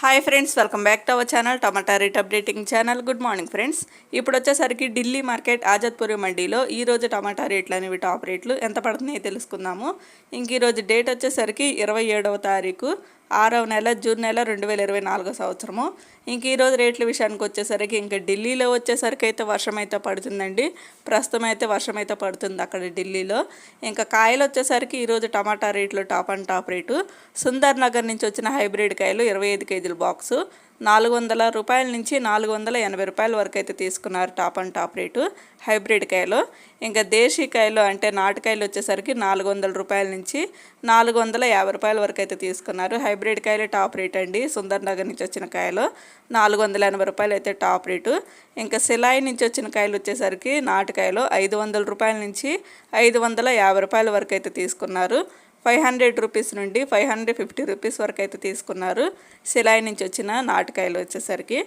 Hi friends welcome back to our channel tomato rate updating channel good morning friends ఇప్పుడు వచ్చేసరికి Delhi market ఆజాద్పూరి మండీలో ఈరోజు tomato రేట్లు అనేవి top రేట్లు ఎంత పడుతున్నాయో తెలుసుకుందాము. ఇంక ఈరోజు డేట్ వచ్చేసరికి ఇరవై ఏడవ తారీఖు. ఆరవ నెల జూన్ నెల రెండు వేల ఇరవై నాలుగో సంవత్సరము. ఇంక ఈరోజు రేట్ల విషయానికి వచ్చేసరికి ఇంకా ఢిల్లీలో వచ్చేసరికి అయితే వర్షం అయితే పడుతుందండి. ప్రస్తుతం అయితే వర్షం అయితే పడుతుంది అక్కడ ఢిల్లీలో. ఇంకా కాయలు వచ్చేసరికి ఈరోజు టమాటా రేట్లు top and top rate. Sundar Nagar నుంచి వచ్చిన హైబ్రిడ్ కాయలు ఇరవై ఐదు కేజీల బాక్సు. నాలుగు వందల రూపాయల నుంచి నాలుగు వందల ఎనభై రూపాయల వరకు అయితే తీసుకున్నారు top and top rate. Hybrid కాయలు. ఇంకా దేశీ కాయలు అంటే నాటుకాయలు వచ్చేసరికి నాలుగు వందల రూపాయల నుంచి నాలుగు వందల యాభై రూపాయల వరకు అయితే తీసుకున్నారు. హైబ్రిడ్ కాయలు టాప్ రేట్ అండి. సుందర్ నగర్ నుంచి వచ్చిన కాయలు నాలుగు వందల ఎనభై రూపాయలు అయితే టాప్ రేటు. ఇంకా సిలాయి నుంచి వచ్చిన కాయలు వచ్చేసరికి నాటుకాయలు ఐదు వందల రూపాయల నుంచి ఐదు వందల యాభై రూపాయల వరకు అయితే తీసుకున్నారు. ఫైవ్ హండ్రెడ్ రూపీస్ నుండి ఫైవ్ హండ్రెడ్ ఫిఫ్టీ రూపీస్ వరకు అయితే తీసుకున్నారు. సిలాయి నుంచి వచ్చిన నాటకాయలు వచ్చేసరికి.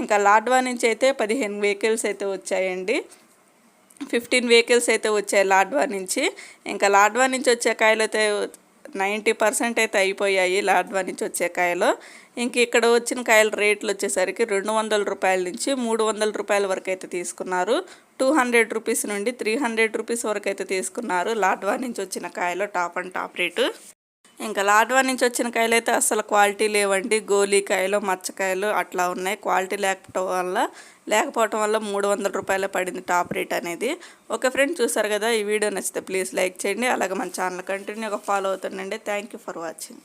ఇంకా లాడ్వా నుంచి అయితే పదిహేను వెహికల్స్ అయితే వచ్చాయండి. ఫిఫ్టీన్ వెహికల్స్ అయితే వచ్చాయి లాడ్వా నుంచి. ఇంకా లాడ్వా నుంచి వచ్చే కాయలు అయితే నైంటీ పర్సెంట్ అయితే అయిపోయాయి లాడ్వా నుంచి వచ్చే కాయలు. ఇంక ఇక్కడ వచ్చిన కాయల రేట్లు వచ్చేసరికి రెండు వందల రూపాయల నుంచి మూడు వందల రూపాయల వరకు అయితే తీసుకున్నారు. టూ హండ్రెడ్ రూపీస్ నుండి త్రీ హండ్రెడ్ రూపీస్ వరకు అయితే తీసుకున్నారు లాడ్వా నుంచి వచ్చిన కాయలు టాప్ అండ్ టాప్ రేటు. ఇంకా లాడ్వా నుంచి వచ్చిన కాయలు అయితే అసలు క్వాలిటీ లేవండి. గోలీకాయలు మచ్చకాయలు అట్లా ఉన్నాయి. క్వాలిటీ లేకపోవడం వల్ల లేకపోవటం వల్ల మూడు వందల రూపాయలు పడింది టాప్ రేట్ అనేది. ఓకే ఫ్రెండ్ చూసారు కదా ఈ వీడియో నచ్చితే ప్లీజ్ లైక్ చేయండి. అలాగే మన ఛానల్ కంటిన్యూగా follow అవుతుండండి. Thank you for watching.